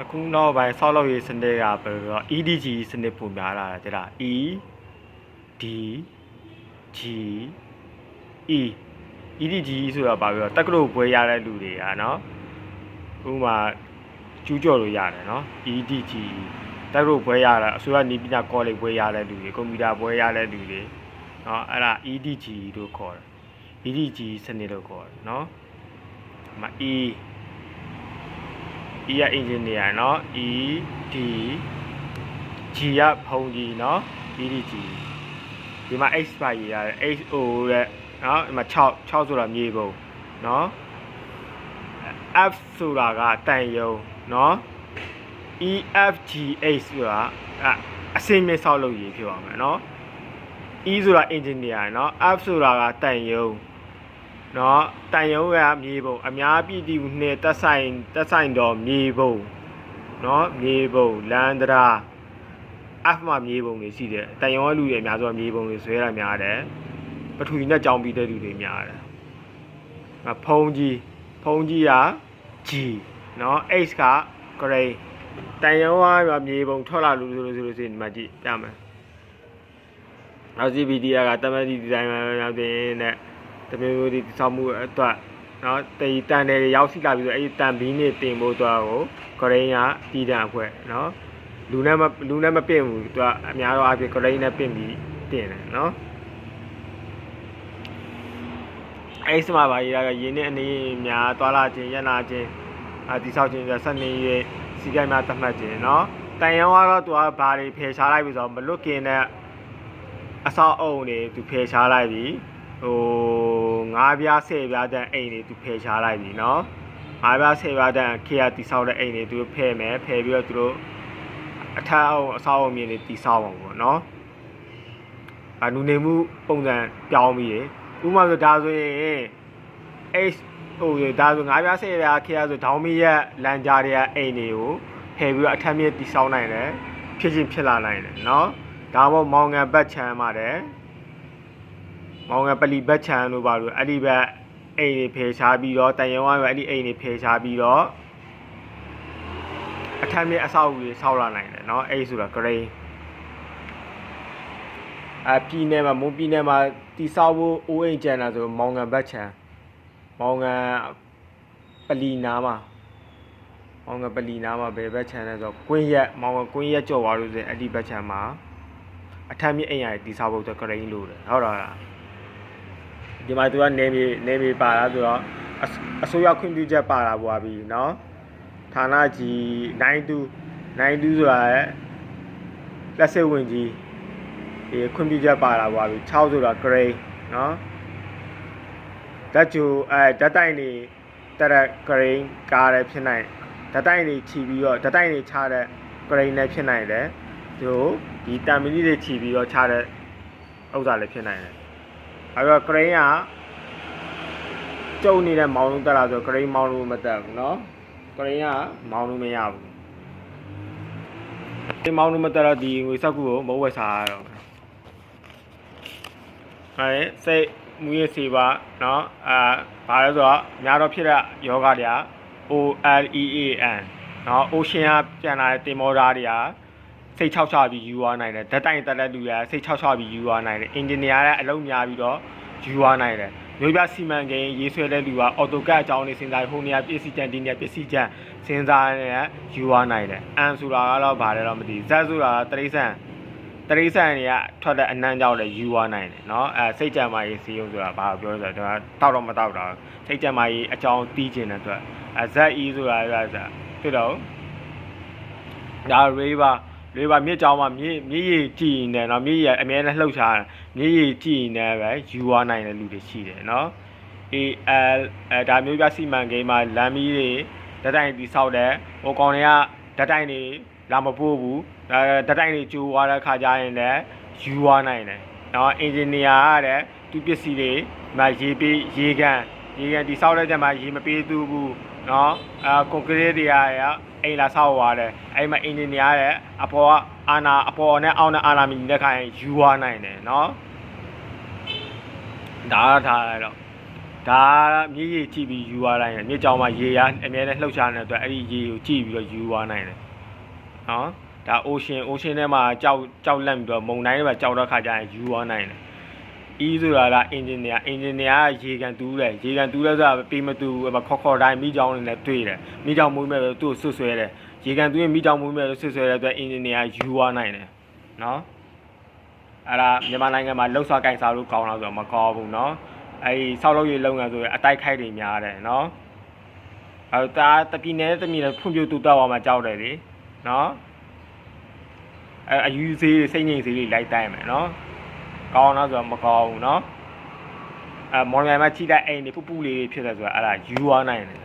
အခုနောက်ပိုင်းဆောက်လုပ်ရေးစနစ်ကဘယ်လိုလဲ EDG စနစ်ပုံများလာတယ်တဲ့လား E D G E EDG ဆိုတာဘာပြောတက္ကသိုလ်ဘွဲရတဲ့လူတွေကနော်ဥပမာကျူးကျော်လို့ရတယ်နော် EDG တက္ကသိုလ်ဘွဲရတာအစိုးရနီးပညာကောလိပ်ဘွဲရတဲ့လူတွေကွန်ပျူတာဘွဲရတဲ့လူတွေနော်အဲ့ဒါ EDG လို့ခေါ်တယ် EDG စနစ်လို့ခေါ်တယ်နော်မ E E ရ engineer เนาะ E D G ရဖုံကြီးเนาะ E D G ဒီမှာ H ပါရေးရတယ် H O တဲ့เนาะဒီမှာ6 6ဆိုတာမြေပုံเนาะ F ဆိုတာကတန်ယုံเนาะ E F G H ဆိုတာအစင်းမြင့်ဆောက်လုပ်ရေးဖြစ်ပါမယ်เนาะ E ဆိုတာ engineer เนาะ F ဆိုတာကတန်ယုံ เนาะတန်ယုံကမြေပုံအများပြည်သူနှစ်တက်ဆိုင်တက်ဆိုင်တော်မြေပုံเนาะမြေပုံလန်ဒရာ F မှာမြေပုံတွေရှိတယ်တန်ယုံကလူတွေအများဆုံးမြေပုံတွေဆွဲတာများတယ်ပထဝီနဲ့ကြောင်းပြီးတဲ့လူတွေများတယ်ငါဖုံးကြီးဖုံးကြီးက G เนาะ H က grade တန်ယုံကမြေပုံထွက်လာလို့ဆိုလို့ဆိုလို့ရှိရင်ဒီမှာကြည့်ပြမယ် LGBT ကတမန်ဒီဒီဇိုင်နာရောက်တဲ့နဲ့ တမျိုးမျိုးဒီစောက်မှုအတွက်နော်တေတန်တယ်ရောက်စီလာပြီးဆိုအဲ့ဒီတန်ဘီးနဲ့တင်ဖို့အတွက်ကိုကရိန်းကတည်တံအဖွဲ့နော်လူနဲ့မလူနဲ့မပင့်ဘူးသူကအများတော့အဖြစ်ကရိန်းနဲ့ပင့်ပြီးတင်တယ်နော်အဲ့စမှာပါရေးတာကရင်းနဲ့အနေများသွာလာခြင်းရနာခြင်းအတိဆောက်ခြင်းဆိုဆက်နေရစီကိုင်းများသတ်မှတ်ခြင်းနော်တန်ရောကတော့သူကဘာတွေဖယ်ရှားလိုက်ပြီဆိုတော့မလွတ်ခင်နဲ့အဆောက်အုံတွေသူဖယ်ရှားလိုက်ပြီ ဟိုငါးပြားဆယ်ပြားတန်းအိမ်တွေသူဖယ်ရှားလိုက်ပြီเนาะငါးပြားဆယ်ပြားတန်းခေတ်ကတိဆောက်တဲ့အိမ်တွေသူဖယ်မယ်ဖယ်ပြီးတော့သူတို့အထက်အောင်အဆောက်အုံမြင်တွေတိဆောက်အောင်ပေါ့เนาะအနုနေမှုပုံစံပြောင်းပြီးဥပမာဆိုဒါဆိုရင် H ဟိုဒါဆိုငါးပြားဆယ်ပြားခေတ်ကဆိုဒေါင်းမီရဲ့လန်ကြားတွေကအိမ်တွေကိုဖယ်ပြီးတော့အထက်မြင့်တိဆောက်နိုင်တယ်ဖြစ်ချင်းဖြစ်လာနိုင်တယ်เนาะ ဒါမှမဟုတ်မောင်ငံဘတ်ချမ်းပါတယ် မောင်ငံပလီဘတ်ချမ်းတို့ပါလို့အဲ့ဒီဘက်အိမ်တွေဖယ်ရှားပြီးတော့တန်ရုံကပဲအဲ့ဒီအိမ်တွေဖယ်ရှားပြီးတော့အထက်မြင့်အဆောက်အဦတွေဆောက်လာနိုင်တယ်เนาะအဲ့ဆိုတာ grade အပြည်နယ်မှာမွန်ပြည်နယ်မှာတိဆောက်ဖို့အိုးအိမ်ကျန်တာဆိုမောင်ငံဘတ်ချမ်းမောင်ငံပလီနာမှာမောင်ငံပလီနာမှာဘယ်ဘက်ချမ်းလဲဆိုတော့ကွင်းရက်မောင်ငံကွင်းရက်ကြော်သွားလို့ဆိုရင်အဲ့ဒီဘက်ချမ်းမှာ အထက်မြင့်အိမ်ရည်တိစားဖို့အတွက်ဂရိန်းလို့တယ်ဟုတ်တော့လား ဒီမှာသူကနေမြေနေမြေပါလာဆိုတော့အစအစိုးရခွင့်ပြုချက်ပါလာပွားပြီเนาะဌာနကြီး92 92ဆိုတာလက်စစ်ဝင်ကြီးဒီခွင့်ပြုချက်ပါလာပွားပြီ6ဆိုတာ grade เนาะဓာတ်ကြိုအဲဓာတ်တိုင်နေတက်တဲ့ grade ကားလည်းဖြစ်နိုင်ဓာတ်တိုင်နေခြီးပြီးတော့ဓာတ်တိုင်နေချတဲ့ grade လည်းဖြစ်နိုင်တယ်သူဒီတန်မီနီတွေခြီးပြီးတော့ချတဲ့ဥစ္စာလည်းဖြစ်နိုင်တယ် အဲတော့ grade ကကျုံနေတဲ့မောင်းလုံးတက်လာဆို grade မောင်းလို့မတက်ဘူးเนาะ grade ကမောင်းလို့မရဘူးဒီမောင်းလို့မတက်တော့ဒီငွေစက်ကူကိုမဟုတ်ဝယ်စားရတော့အဲစိတ်မူရစီပါเนาะအာဘာလဲဆိုတော့များတော့ဖြစ်တဲ့ယောဂတွေက O L E A N เนาะ ocean ကပြန်လာတဲ့တင်မောသားတွေက စိတ်ချောက်ချပြီးယူသွားနိုင်တယ်ဓာတ်တိုင်တက်တဲ့လူတွေကစိတ်ချောက်ချပြီးယူသွားနိုင်တယ် engineer ကအလုပ်များပြီးတော့ယူသွားနိုင်တယ်မျိုးပြစီမံကိန်းရေးဆွဲတဲ့လူက AutoCAD အကြောင်းတွေစဉ်းစားဟိုနေရာပစ္စည်းကြံဒီနေရာပစ္စည်းကြံစဉ်းစားနေယူသွားနိုင်တယ်အန်ဆိုတာကတော့ဘာလဲတော့မသိဘူးဇက်ဆိုတာတရိษံတရိษံတွေကထွက်တဲ့အနှမ်းကြောင့်လည်းယူသွားနိုင်တယ်เนาะအဲစိတ်ကြံမာရေးစီးရုံးဆိုတာဘာပြောလဲဆိုတော့တောက်တော့မတောက်တော့စိတ်ကြံမာရေးအကြောင်းတီးကျင်တဲ့အတွက်အဲ ZE ဆိုတာကဖြစ်တော့ဒါ ray ပါ လွေပါမြစ်ကြောင်းမှာမြစ်မြစ်ရည်ကြည်နေတော့မြစ်ရည်အများနဲ့လှုပ်ရှားမြစ်ရည်ကြည်နေပဲယူဝနိုင်တဲ့လူတွေရှိတယ်နော် AL အဲဒါမျိုးပြစီမံကိန်းမှာလမ်းမီးတွေဓာတ်တိုင်တီဆောက်တယ်ဟိုကောင်တွေကဓာတ်တိုင်တွေလာမပို့ဘူးဒါဓာတ်တိုင်တွေကျိုးသွားတဲ့ခါကျရင်လည်းယူဝနိုင်တယ်နော်အင်ဂျင်နီယာကတဲ့သူပစ္စည်းတွေမရေပေးရေကန်ရေကန်တီဆောက်တဲ့ကြမှာရေမပေးသူဘူးနော်အဲကွန်ကရစ်တွေအားရ အိမ်လာဆောက်ရတယ်အဲ့မှာအင်ဂျင်နီယာရဲ့အပေါ်ကအာနာအပေါ်နဲ့အောက်နဲ့အာနာမီလက်ခံယူဝနိုင်တယ်နော်ဒါကထားလိုက်တော့ဒါမြေကြီးကြည့်ပြီးယူဝနိုင်တယ်မြေကြောင်မှာရေရအများနဲ့လှုပ်ရှားနေတဲ့အတွက်အဲ့ဒီရေကိုကြည့်ပြီးတော့ယူဝနိုင်တယ်နော်ဒါ ocean ocean ထဲမှာကြောက်ကြောက်လန့်ပြီးတော့မုန်တိုင်းတွေမှာကြောက်တော့ခါကျရင်ယူဝနိုင်တယ် E ဆိုတာက engineer engineer ကရေကန်တူးတယ်ရေကန်တူးလဲဆိုတာပေမတူဘူးခေါ်ခေါ်တိုင်းမိကြောင်နဲ့တွေ့တယ်မိကြောင်မွေးမဲ့သူ့ကိုဆွဆွဲတယ်ရေကန်တူးရင်မိကြောင်မွေးမဲ့ဆွဆွဲတဲ့အတွက် engineer ယူသွားနိုင်တယ်နော်အဲ့ဒါမြန်မာနိုင်ငံမှာလှုပ်ရှားကင်စားလို့ကောင်းလားဆိုတော့မကောင်းဘူးနော်အဲ့ဒီဆောက်လုပ်ရေးလုပ်ငန်းဆိုရင်အတိုက်ခိုက်တွေများတယ်နော်အဲ့ဒါတပီနယ်တမီနယ်ဖွံ့ဖြိုးတိုးတက်သွားမှကြောက်တယ်လေနော်အဲ့အယူသေးစိတ်ငြိမ်စေးလေးလိုက်တိုင်းမယ်နော် ကောင်းတော့ဆိုတော့မကောင်းဘူးเนาะအဲမော်လမြိုင်မှာချိတဲ့အိမ်တွေပူပူလေးဖြစ်တယ်ဆိုတာအဲ့ဒါယူသွားနိုင်တယ်